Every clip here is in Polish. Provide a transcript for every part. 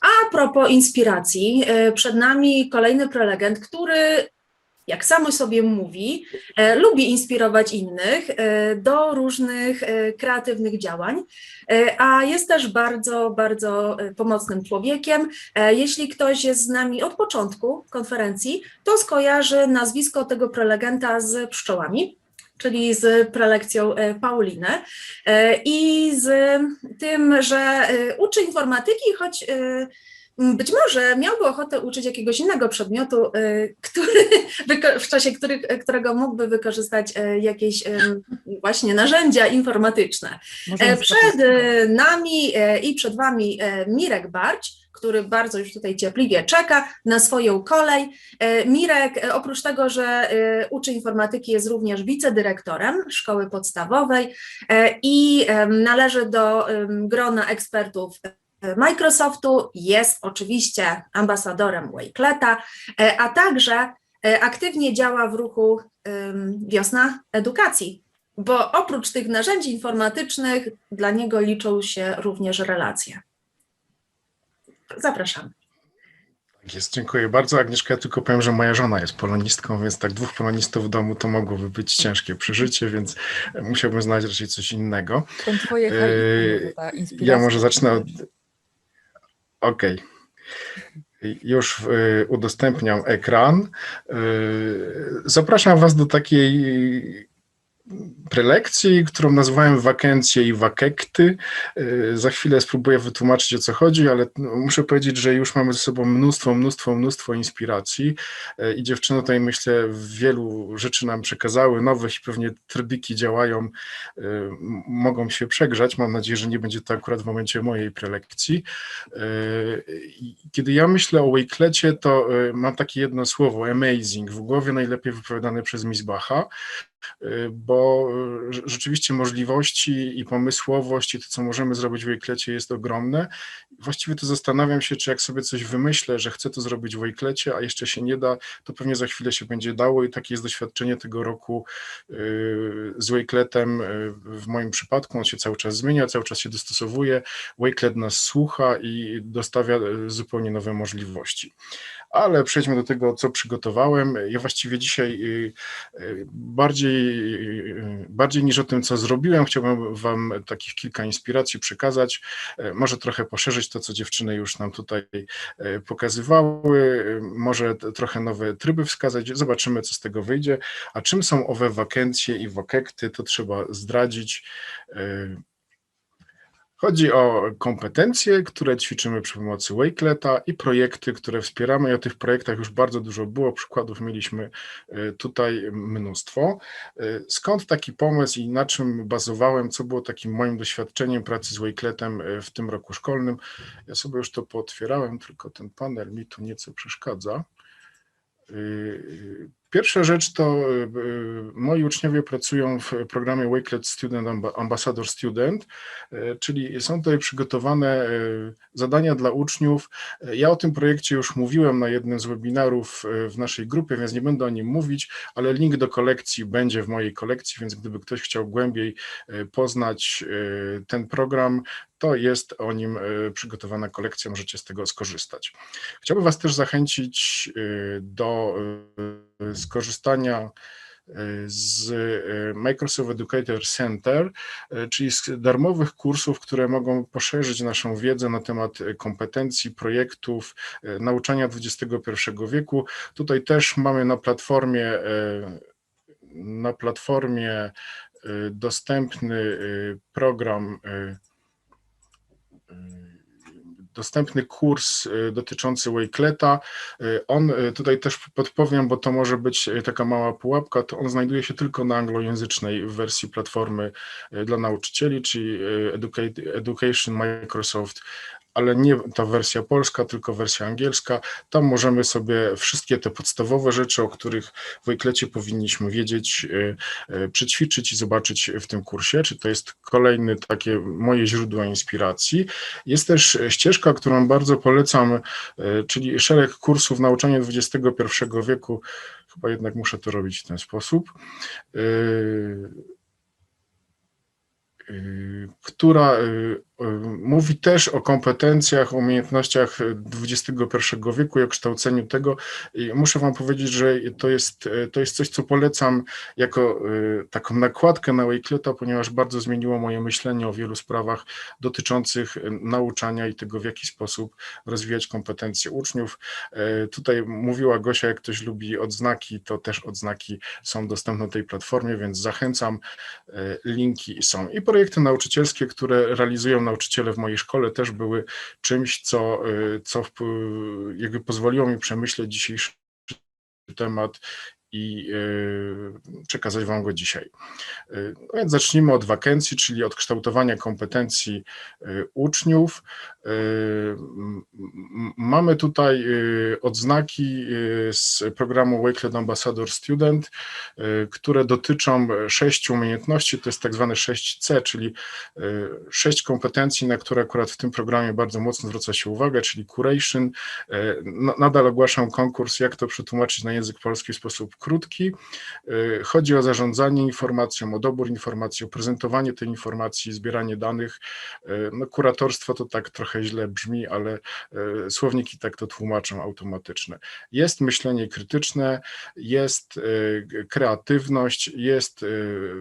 A propos inspiracji, e, przed nami kolejny prelegent, który, jak samo sobie mówi, e, lubi inspirować innych e, do różnych kreatywnych działań, a jest też bardzo, bardzo pomocnym człowiekiem. Jeśli ktoś jest z nami od początku konferencji, to skojarzy nazwisko tego prelegenta z pszczołami. Czyli z prelekcją e, Pauliny. E, i z tym, że e, uczy informatyki, choć być może miałby ochotę uczyć jakiegoś innego przedmiotu, który, w czasie których, którego mógłby wykorzystać jakieś właśnie narzędzia informatyczne. Możemy Przed nami i przed Wami Mirek Barć, który bardzo już tutaj cierpliwie czeka na swoją kolej. E, Mirek, e, oprócz tego, że e, uczy informatyki, jest również wicedyrektorem szkoły podstawowej i należy do grona ekspertów Microsoftu, jest oczywiście ambasadorem Wakeleta, a także aktywnie działa w ruchu Wiosna Edukacji, bo oprócz tych narzędzi informatycznych dla niego liczą się również relacje. Zapraszamy. Tak jest, dziękuję bardzo. Agnieszka, ja tylko powiem, że moja żona jest polonistką, więc tak dwóch polonistów w domu to mogłoby być ciężkie przeżycie, więc musiałbym znaleźć raczej coś innego. To twoje Yy. Ja może zacznę od... Okej. Już y, udostępniam ekran. Y, Zapraszam Was do takiej prelekcji, którą nazwałem wakancje i wakekty. Y, Za chwilę spróbuję wytłumaczyć o co chodzi, ale muszę powiedzieć, że już mamy ze sobą mnóstwo, mnóstwo, mnóstwo inspiracji Y, i dziewczyny tutaj myślę wielu rzeczy nam przekazały, nowych i pewnie trybyki działają, m- mogą się przegrzać. Mam nadzieję, że nie będzie to akurat w momencie mojej prelekcji. Kiedy ja myślę o Wakelecie, to mam takie jedno słowo, amazing, w głowie najlepiej wypowiadane przez Miss Bacha, y, bo y, rze- rzeczywiście możliwości i pomysłowość i to, co możemy zrobić w Wakelecie jest ogromne. Właściwie to zastanawiam się, czy jak sobie coś wymyślę, że chcę to zrobić w Wakelecie, a jeszcze się nie da, to pewnie za chwilę się będzie dało i takie jest doświadczenie tego roku y, z Wakeletem y, w moim przypadku. On się cały czas zmienia, cały czas się dostosowuje. Wakelet nas słucha i dostawia y, zupełnie nowe możliwości. Ale przejdźmy do tego, co przygotowałem. Ja właściwie dzisiaj y, y, bardziej, y, bardziej niż o tym, co zrobiłem, chciałbym Wam takich kilka inspiracji przekazać. E, Może trochę poszerzyć to, co dziewczyny już nam tutaj e, pokazywały, e, może trochę nowe tryby wskazać. Zobaczymy, co z tego wyjdzie. A czym są owe wakancje i wakekty, to trzeba zdradzić. Chodzi o kompetencje, które ćwiczymy przy pomocy Wakeleta i projekty, które wspieramy. I o tych projektach już bardzo dużo było, przykładów mieliśmy e, tutaj mnóstwo. E, Skąd taki pomysł i na czym bazowałem, co było takim moim doświadczeniem pracy z Wakeletem e, w tym roku szkolnym? Ja sobie już to pootwierałem, tylko ten panel mi tu nieco przeszkadza. Pierwsza rzecz to yy, moi uczniowie pracują w programie Wakelet Student Amba- Ambassador Student, yy, czyli są tutaj przygotowane yy, zadania dla uczniów. Ja o tym projekcie już mówiłem na jednym z webinarów w naszej grupie, więc nie będę o nim mówić, ale link do kolekcji będzie w mojej kolekcji, więc gdyby ktoś chciał głębiej poznać ten program, to jest o nim yy, przygotowana kolekcja, możecie z tego skorzystać. Chciałbym Was też zachęcić y, do y, skorzystania z Microsoft Educator Center, czyli z darmowych kursów, które mogą poszerzyć naszą wiedzę na temat kompetencji, projektów, nauczania XXI wieku. Tutaj też mamy na platformie na platformie dostępny program dostępny kurs y, dotyczący Wakeleta. Y, On y, tutaj też podpowiem, bo to może być y, taka mała pułapka, to on znajduje się tylko na anglojęzycznej wersji platformy y, dla nauczycieli, czyli y, Education Microsoft ale nie ta wersja polska, tylko wersja angielska. Tam możemy sobie wszystkie te podstawowe rzeczy, o których w Wakelecie powinniśmy wiedzieć, y, y, przećwiczyć i zobaczyć w tym kursie. Czy to jest kolejny takie moje źródło inspiracji. Jest też ścieżka, którą bardzo polecam, y, czyli szereg kursów nauczania XXI wieku. Chyba jednak muszę to robić w ten sposób. Która Mówi też o kompetencjach, umiejętnościach XXI wieku i o kształceniu tego. I muszę Wam powiedzieć, że to jest, to jest coś, co polecam jako taką nakładkę na Wakeleta, ponieważ bardzo zmieniło moje myślenie o wielu sprawach dotyczących nauczania i tego, w jaki sposób rozwijać kompetencje uczniów. Tutaj mówiła Gosia, jak ktoś lubi odznaki, to też odznaki są dostępne na tej platformie, więc zachęcam. Linki są i projekty nauczycielskie, które realizują nauczyciele w mojej szkole też były czymś, co, co jakby pozwoliło mi przemyśleć dzisiejszy temat i przekazać Wam go dzisiaj. No więc zacznijmy od wakencji, czyli od kształtowania kompetencji uczniów. Mamy tutaj odznaki z programu Wakelet Ambassador Student, które dotyczą sześciu umiejętności, to jest tak zwane 6C, czyli sześć kompetencji, na które akurat w tym programie bardzo mocno zwraca się uwagę, czyli curation. Nadal ogłaszam konkurs, jak to przetłumaczyć na język polski w sposób krótki. Chodzi o zarządzanie informacją, o dobór informacji, o prezentowanie tej informacji, zbieranie danych. No, kuratorstwo to tak trochę źle brzmi, ale słowniki tak to tłumaczą automatyczne. Jest myślenie krytyczne, jest kreatywność, jest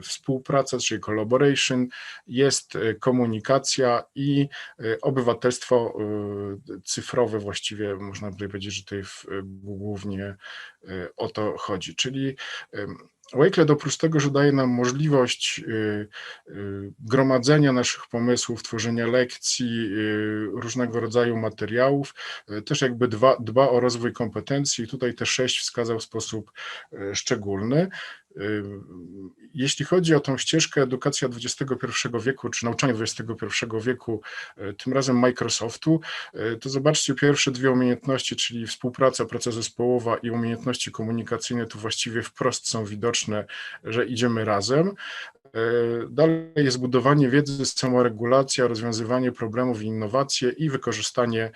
współpraca, czyli collaboration, jest komunikacja i obywatelstwo cyfrowe, właściwie można by powiedzieć, że tutaj głównie o to chodzi. Czyli Wakelet oprócz tego, że daje nam możliwość gromadzenia naszych pomysłów, tworzenia lekcji, różnego rodzaju materiałów, też jakby dba, dba o rozwój kompetencji. Tutaj te sześć wskazał w sposób szczególny. Jeśli chodzi o tą ścieżkę edukacja XXI wieku, czy nauczanie XXI wieku, tym razem Microsoftu, to zobaczcie pierwsze dwie umiejętności, czyli współpraca, praca zespołowa i umiejętności komunikacyjne, tu właściwie wprost są widoczne, że idziemy razem. Dalej jest budowanie wiedzy, samoregulacja, rozwiązywanie problemów, innowacje i wykorzystanie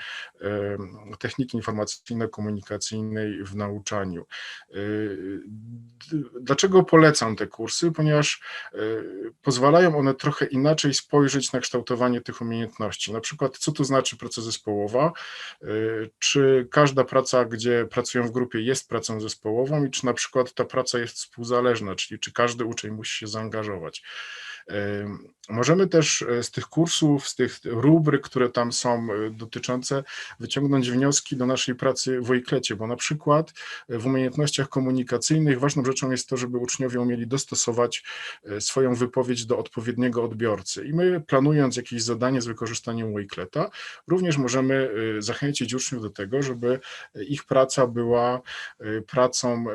techniki informacyjno-komunikacyjnej w nauczaniu. Dlaczego polecam te kursy? Ponieważ pozwalają one trochę inaczej spojrzeć na kształtowanie tych umiejętności. Na przykład, co to znaczy praca zespołowa? Czy każda praca, gdzie pracują w grupie, jest pracą zespołową i czy na przykład ta praca jest współzależna, czyli czy każdy uczeń musi się zaangażować? Możemy też e, z tych kursów, z tych rubryk, które tam są e, dotyczące, wyciągnąć wnioski do naszej pracy w Wojklecie, bo na przykład e, w umiejętnościach komunikacyjnych ważną rzeczą jest to, żeby uczniowie umieli dostosować swoją wypowiedź do odpowiedniego odbiorcy. I my planując jakieś zadanie z wykorzystaniem Wojkleta, również możemy zachęcić uczniów do tego, żeby ich praca była pracą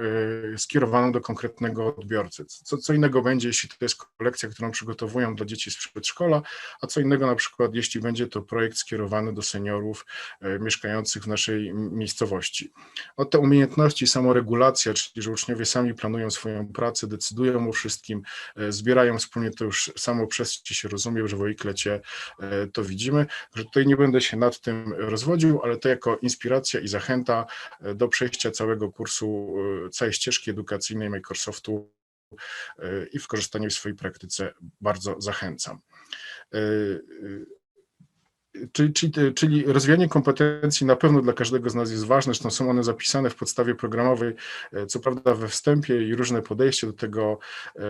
skierowaną do konkretnego odbiorcy. Co, co innego będzie, jeśli to jest kolekcja, którą przygotowują dla dzieci z przedszkola, a co innego na przykład, jeśli będzie to projekt skierowany do seniorów e, mieszkających w naszej miejscowości. O te umiejętności, samoregulacja, czyli że uczniowie sami planują swoją pracę, decydują o wszystkim, e, zbierają wspólnie, to już samo przez się rozumie, że w Oiklecie e, to widzimy, że tutaj nie będę się nad tym rozwodził, ale to jako inspiracja i zachęta do przejścia całego kursu, całej ścieżki edukacyjnej Microsoftu i w korzystaniu w swojej praktyce bardzo zachęcam. E, e, czyli, czyli, czyli, rozwijanie kompetencji na pewno dla każdego z nas jest ważne, zresztą są one zapisane w podstawie programowej, co prawda we wstępie i różne podejście do tego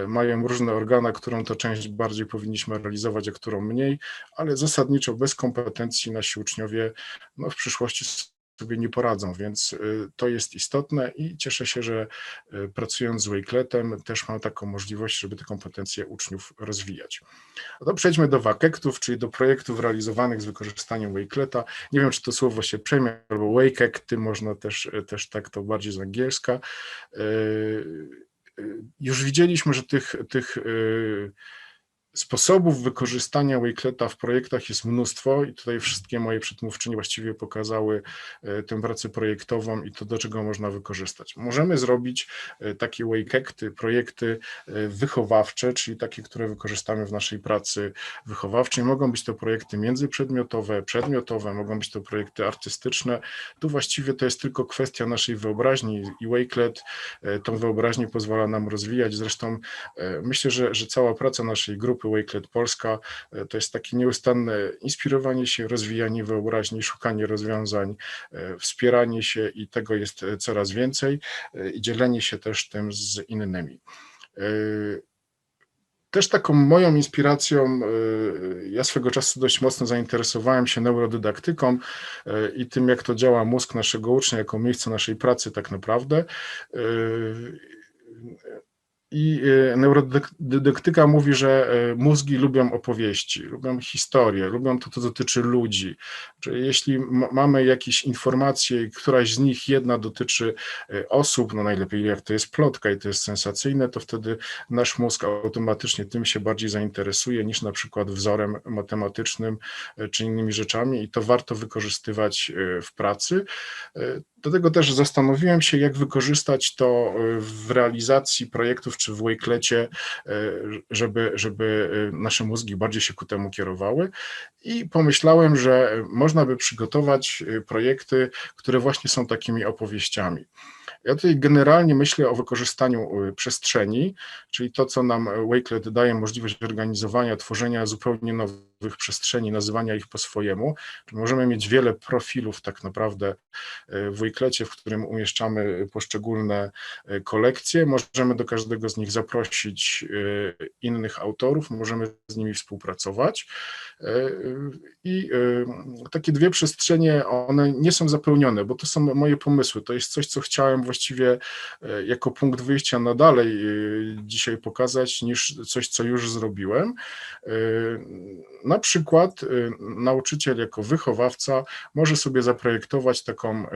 mają różne organa, którą to część bardziej powinniśmy realizować, a którą mniej, ale zasadniczo bez kompetencji nasi uczniowie no, w przyszłości sobie nie poradzą, więc y, to jest istotne i cieszę się, że y, pracując z Wakeletem też mam taką możliwość, żeby te kompetencje uczniów rozwijać. No to przejdźmy do wakektów, czyli do projektów realizowanych z wykorzystaniem Wakeleta. Nie wiem, czy to słowo się przejmie, albo wakekty, można też, y, też tak to bardziej z angielska. Już widzieliśmy, że tych, tych Sposobów wykorzystania Wakeleta w projektach jest mnóstwo i tutaj wszystkie moje przedmówczynie właściwie pokazały e, tę pracę projektową i to, do czego można wykorzystać. Możemy zrobić e, takie Wakekty, projekty e, wychowawcze, czyli takie, które wykorzystamy w naszej pracy wychowawczej. Mogą być to projekty międzyprzedmiotowe, przedmiotowe, mogą być to projekty artystyczne. Tu właściwie to jest tylko kwestia naszej wyobraźni i Wakelet tą wyobraźnię pozwala nam rozwijać. Zresztą myślę, że, że cała praca naszej grupy grupy Wakelet Polska. E, To jest takie nieustanne inspirowanie się, rozwijanie wyobraźni, szukanie rozwiązań, e, wspieranie się i tego jest e, coraz więcej i dzielenie się też tym z innymi. Też taką moją inspiracją, ja swego czasu dość mocno zainteresowałem się neurodydaktyką i tym, jak to działa mózg naszego ucznia jako miejsce naszej pracy tak naprawdę. I e, neurodydaktyka mówi, że e, mózgi lubią opowieści, lubią historie, lubią to, co dotyczy ludzi. Czyli jeśli mamy jakieś informacje i któraś z nich jedna dotyczy e, osób, no najlepiej jak to jest plotka i to jest sensacyjne, to wtedy nasz mózg automatycznie tym się bardziej zainteresuje niż na przykład wzorem matematycznym czy innymi rzeczami i to warto wykorzystywać w pracy. Dlatego też zastanowiłem się, jak wykorzystać to e, w realizacji projektów czy w Wakelecie, e, żeby, żeby e, nasze mózgi bardziej się ku temu kierowały. I pomyślałem, że można by przygotować projekty, które właśnie są takimi opowieściami. Ja tutaj generalnie myślę o wykorzystaniu y, przestrzeni, czyli to, co nam Wakelet daje możliwość organizowania, tworzenia zupełnie nowych przestrzeni, nazywania ich po swojemu. Możemy mieć wiele profilów tak naprawdę y, w Wakelecie, w którym umieszczamy poszczególne y, kolekcje. Możemy do każdego z nich zaprosić y, innych autorów, możemy z nimi współpracować. Y, I y, takie dwie przestrzenie, one nie są zapełnione, bo to są moje pomysły. To jest coś, co chciałem właściwie e, jako punkt wyjścia na dalej e, dzisiaj pokazać, niż coś, co już zrobiłem. E, Na przykład nauczyciel jako wychowawca może sobie zaprojektować taką,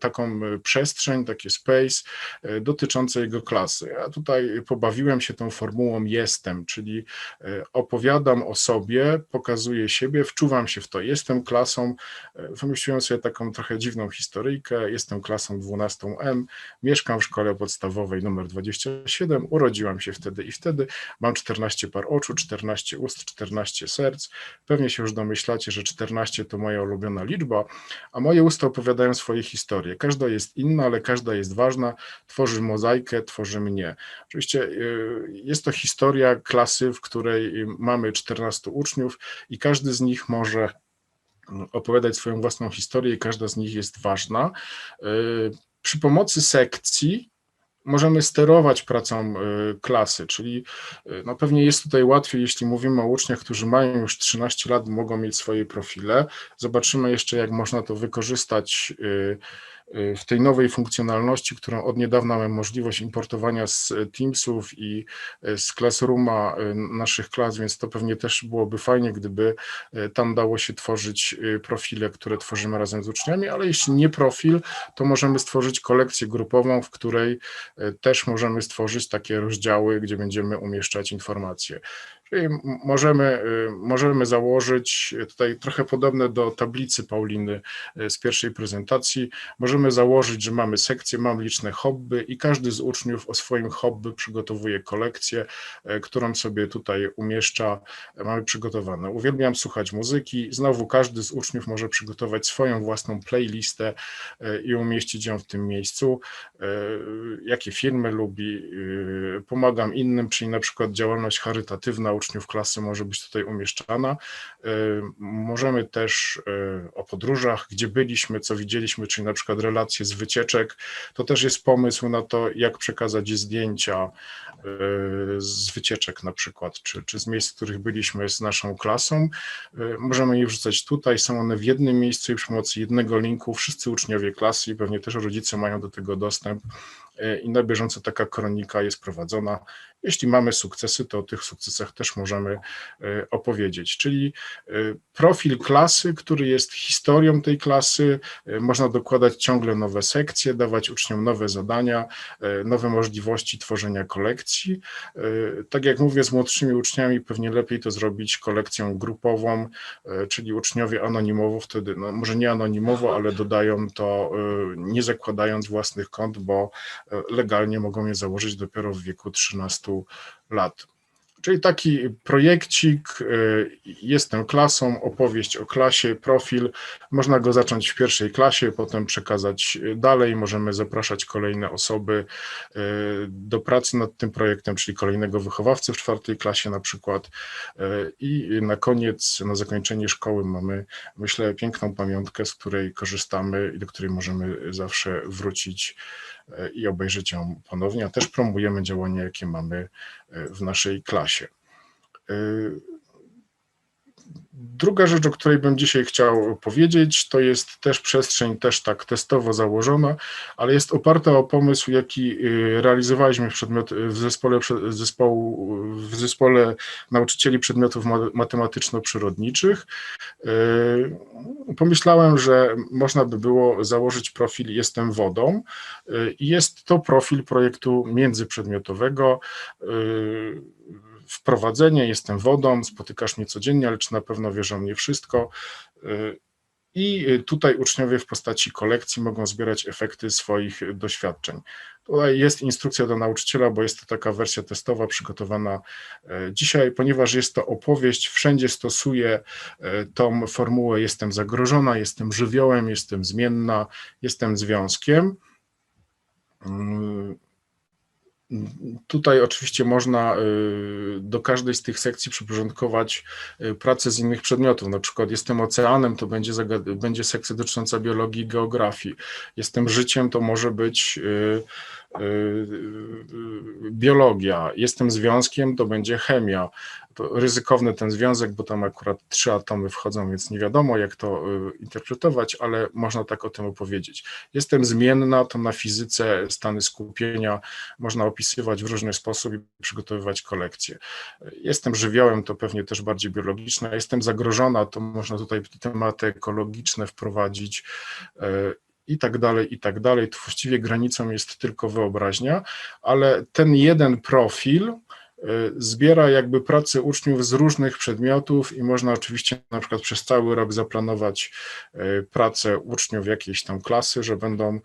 taką przestrzeń, takie space dotyczące jego klasy. Ja tutaj pobawiłem się tą formułą jestem, czyli opowiadam o sobie, pokazuję siebie, wczuwam się w to. Jestem klasą, wymyśliłem sobie taką trochę dziwną historyjkę, jestem klasą 12M, mieszkam w szkole podstawowej numer 27, urodziłam się wtedy i wtedy, mam 14 par oczu, 14 ust, 14 serc. Pewnie się już domyślacie, że 14 to moja ulubiona liczba, a moje usta opowiadają swoje historie. Każda jest inna, ale każda jest ważna, tworzy mozaikę, tworzy mnie. Oczywiście y, jest to historia klasy, w której y, mamy 14 uczniów i każdy z nich może opowiadać swoją własną historię i każda z nich jest ważna. Przy pomocy sekcji możemy sterować pracą y, klasy, czyli y, no pewnie jest tutaj łatwiej, jeśli mówimy o uczniach, którzy mają już 13 lat, mogą mieć swoje profile. Zobaczymy jeszcze, jak można to wykorzystać y, w tej nowej funkcjonalności, którą od niedawna mamy możliwość importowania z Teamsów i y, z Classrooma y, naszych klas, więc to pewnie też byłoby fajnie, gdyby y, tam dało się tworzyć y, profile, które tworzymy razem z uczniami, ale jeśli nie profil, to możemy stworzyć kolekcję grupową, w której y, też możemy stworzyć takie rozdziały, gdzie będziemy umieszczać informacje. Czyli możemy, y, możemy założyć, tutaj trochę podobne do tablicy Pauliny y, z pierwszej prezentacji, możemy założyć, że mamy sekcję, mam liczne hobby i każdy z uczniów o swoim hobby przygotowuje kolekcję, y, którą sobie tutaj umieszcza, mamy przygotowane. Uwielbiam słuchać muzyki, znowu każdy z uczniów może przygotować swoją własną playlistę i umieścić ją w tym miejscu, jakie filmy lubi, pomagam innym, czyli na przykład działalność charytatywna uczniów klasy może być tutaj umieszczana. Y, Możemy też y, o podróżach, gdzie byliśmy, co widzieliśmy, czyli na przykład relacje z wycieczek. To też jest pomysł na to, jak przekazać zdjęcia y, z wycieczek na przykład, czy, czy z miejsc, w których byliśmy z naszą klasą. Możemy je wrzucać tutaj, są one w jednym miejscu i przy pomocy jednego linku wszyscy uczniowie klasy i pewnie też rodzice mają do tego dostęp i na bieżąco taka kronika jest prowadzona. Jeśli mamy sukcesy, to o tych sukcesach też możemy y, opowiedzieć. Czyli y, profil klasy, który jest historią tej klasy, y, można dokładać ciągle nowe sekcje, dawać uczniom nowe zadania, nowe możliwości tworzenia kolekcji. Tak jak mówię, z młodszymi uczniami pewnie lepiej to zrobić kolekcją grupową, czyli uczniowie anonimowo wtedy, no może nie anonimowo, ale dodają to nie zakładając własnych kont, bo legalnie mogą je założyć dopiero w wieku 13 lat. Czyli taki projekcik, y, jestem klasą, opowieść o klasie, profil. Można go zacząć w pierwszej klasie, potem przekazać dalej. Możemy zapraszać kolejne osoby y, do pracy nad tym projektem, czyli kolejnego wychowawcę w czwartej klasie na przykład. Y, I na koniec, na zakończenie szkoły mamy, myślę, piękną pamiątkę, z której korzystamy i do której możemy zawsze wrócić i obejrzeć ją ponownie, a też promujemy działania, jakie mamy e, w naszej klasie. Druga rzecz, o której bym dzisiaj chciał powiedzieć, to jest też przestrzeń też tak testowo założona, ale jest oparta o pomysł, jaki y, realizowaliśmy w, przedmiot, w, zespole, zespołu, w zespole nauczycieli przedmiotów ma- matematyczno-przyrodniczych. Y, Pomyślałem, że można by było założyć profil Jestem wodą y, i jest to profil projektu międzyprzedmiotowego wprowadzenie, jestem wodą, spotykasz mnie codziennie, ale czy na pewno wiesz o mnie wszystko. Y, I tutaj uczniowie w postaci kolekcji mogą zbierać efekty swoich doświadczeń. Tutaj jest instrukcja do nauczyciela, bo jest to taka wersja testowa przygotowana e, dzisiaj, ponieważ jest to opowieść, wszędzie stosuję e, tą formułę jestem zagrożona, jestem żywiołem, jestem zmienna, jestem związkiem. Tutaj oczywiście można y, do każdej z tych sekcji przyporządkować y, pracę z innych przedmiotów. Na przykład jestem oceanem, to będzie, będzie sekcja dotycząca biologii i geografii. Jestem życiem, to może być y, biologia. Jestem związkiem, to będzie chemia. To ryzykowny ten związek, bo tam akurat trzy atomy wchodzą, więc nie wiadomo, jak to y, interpretować, ale można tak o tym opowiedzieć. Jestem zmienna, to na fizyce stany skupienia można opisywać w różny sposób i przygotowywać kolekcje. Jestem żywiołem, to pewnie też bardziej biologiczne. Jestem zagrożona, to można tutaj tematy ekologiczne wprowadzić e, i tak dalej, i tak dalej. Tu właściwie granicą jest tylko wyobraźnia, ale ten jeden profil zbiera jakby pracę uczniów z różnych przedmiotów i można oczywiście na przykład przez cały rok zaplanować e, pracę uczniów jakiejś tam klasy, że będą e,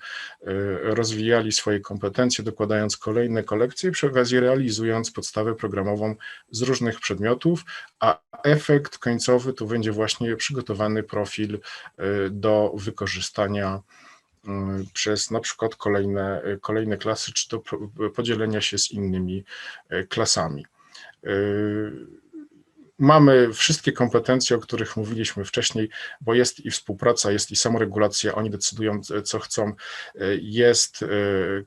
rozwijali swoje kompetencje, dokładając kolejne kolekcje i przy okazji realizując podstawę programową z różnych przedmiotów, a efekt końcowy to będzie właśnie przygotowany profil e, do wykorzystania przez na przykład kolejne, kolejne klasy, czy do po- podzielenia się z innymi e, klasami. E, Mamy wszystkie kompetencje, o których mówiliśmy wcześniej, bo jest i współpraca, jest i samoregulacja, oni decydują, e, co chcą, e, jest e,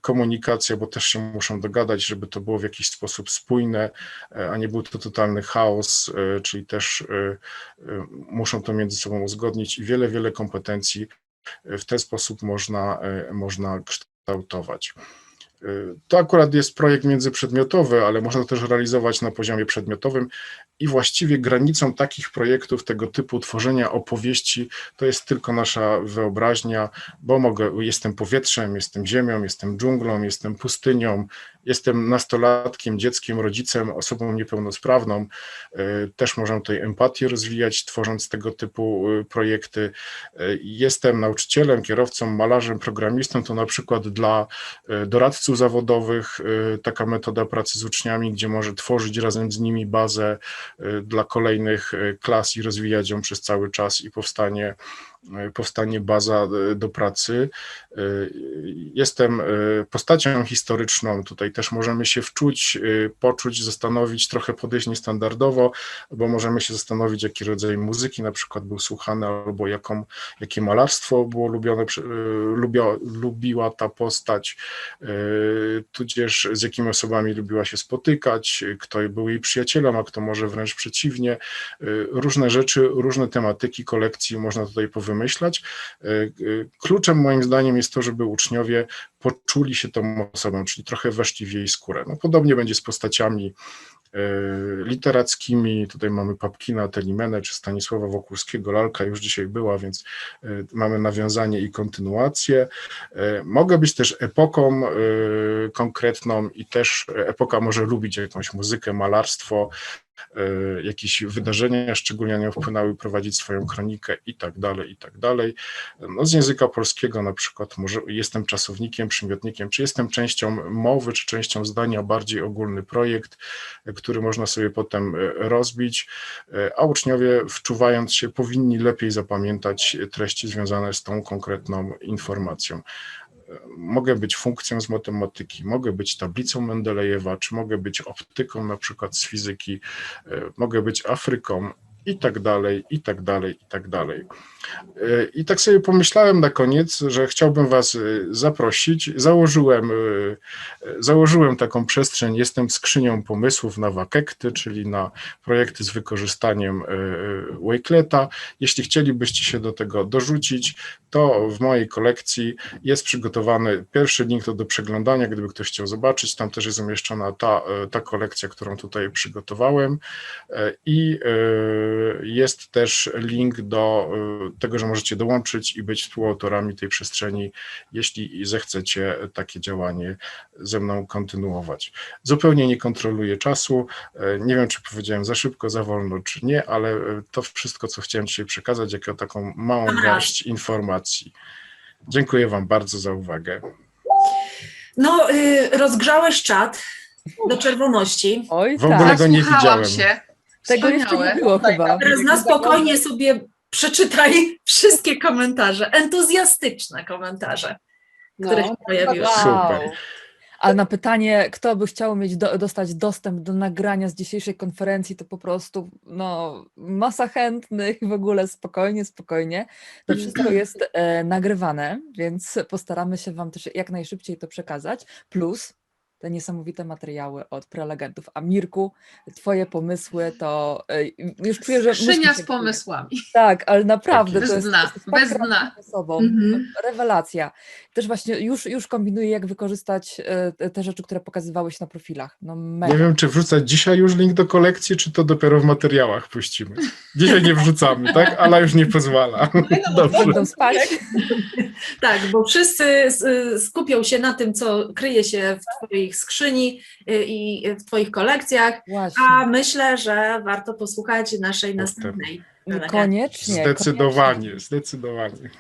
komunikacja, bo też się muszą dogadać, żeby to było w jakiś sposób spójne, e, a nie był to totalny chaos, e, czyli też e, e, muszą to między sobą uzgodnić i wiele, wiele kompetencji e, w ten sposób można, e, można kształtować. E, To akurat jest projekt międzyprzedmiotowy, ale można też realizować na poziomie przedmiotowym i właściwie granicą takich projektów tego typu tworzenia opowieści to jest tylko nasza wyobraźnia, bo mogę, jestem powietrzem, jestem ziemią, jestem dżunglą, jestem pustynią, jestem nastolatkiem, dzieckiem, rodzicem, osobą niepełnosprawną. E, Też możemy tutaj empatię rozwijać, tworząc tego typu e, projekty. E, Jestem nauczycielem, kierowcą, malarzem, programistą, to na przykład dla doradców zawodowych taka metoda pracy z uczniami, gdzie może tworzyć razem z nimi bazę dla kolejnych klas i rozwijać ją przez cały czas i powstanie, powstanie baza e, do pracy. E, Jestem e, postacią historyczną, tutaj też możemy się wczuć, poczuć, zastanowić, trochę podejść niestandardowo, bo możemy się zastanowić, jaki rodzaj muzyki na przykład był słuchany, albo jaką, jakie malarstwo było lubione, lubiła ta postać, tudzież z jakimi osobami lubiła się spotykać, kto był jej przyjacielem, a kto może wręcz przeciwnie. Różne rzeczy, różne tematyki kolekcji można tutaj powymyślać. E, e, Kluczem moim zdaniem jest to, żeby uczniowie poczuli się tą osobą, czyli trochę weszli w jej skórę. No, podobnie będzie z postaciami e, literackimi. Tutaj mamy Papkina, Telimenę czy Stanisława Wokulskiego. Lalka już dzisiaj była, więc mamy nawiązanie i kontynuację. Mogę być też epoką konkretną i też epoka może lubić jakąś muzykę, malarstwo, jakieś wydarzenia szczególnie nią wpłynęły, prowadzić swoją kronikę i tak dalej, i tak dalej. No, z języka polskiego na przykład może jestem czasownikiem, przymiotnikiem, czy jestem częścią mowy, czy częścią zdania, bardziej ogólny projekt, e, który można sobie potem e, rozbić, e, a uczniowie wczuwając się powinni lepiej zapamiętać treści związane z tą konkretną informacją. Mogę być funkcją z matematyki, mogę być tablicą Mendelejewa, czy mogę być optyką na przykład z fizyki, e, mogę być Afryką i tak dalej, i tak dalej, i tak dalej. E, I tak sobie pomyślałem na koniec, że chciałbym Was e, zaprosić. Założyłem, e, założyłem taką przestrzeń, jestem skrzynią pomysłów na Wakekty, czyli na projekty z wykorzystaniem Wakeleta. Jeśli chcielibyście się do tego dorzucić, to w mojej kolekcji jest przygotowany pierwszy link to do przeglądania, gdyby ktoś chciał zobaczyć. Tam też jest umieszczona ta, ta kolekcja, którą tutaj przygotowałem. I jest też link do e, tego, że możecie dołączyć i być współautorami tej przestrzeni, jeśli zechcecie takie działanie ze mną kontynuować. Zupełnie nie kontroluję czasu. E, Nie wiem, czy powiedziałem za szybko, za wolno, czy nie, ale to wszystko, co chciałem dzisiaj przekazać, jako taką małą garść informacji. Dziękuję Wam bardzo za uwagę. No, y, rozgrzałeś czat do czerwoności. Oj, W ogóle tak. go nie Słuchałam widziałem. się. Tego jeszcze nie było chyba. Teraz na spokojnie sobie przeczytaj wszystkie komentarze, entuzjastyczne komentarze, które No. się pojawiły. Super. A na pytanie, kto by chciał mieć do, dostać dostęp do nagrania z dzisiejszej konferencji, to po prostu no, masa chętnych w ogóle spokojnie, spokojnie. To wszystko jest e, nagrywane, więc postaramy się Wam też jak najszybciej to przekazać. Plus te niesamowite materiały od prelegentów. A Mirku, Twoje pomysły to e, już czuję, że. Skrzynia z pomysłami. Tak, ale naprawdę Bez to jest, dna, to jest bez tak dna. sobą. Mhm. Rewelacja. Też właśnie już, już kombinuję, jak wykorzystać e, te- rzeczy, które pokazywałeś na profilach. No mega. Nie wiem, czy wrzucać dzisiaj już link do kolekcji, czy to dopiero w materiałach puścimy. Dzisiaj nie wrzucamy, tak? Ale już nie pozwala. Dobrze. Będą spać. Tak, bo wszyscy skupią się na tym, co kryje się w Twoich skrzyni y, i w Twoich kolekcjach, Właśnie. a myślę, że warto posłuchać naszej następnej. Koniecznie. Zdecydowanie, zdecydowanie.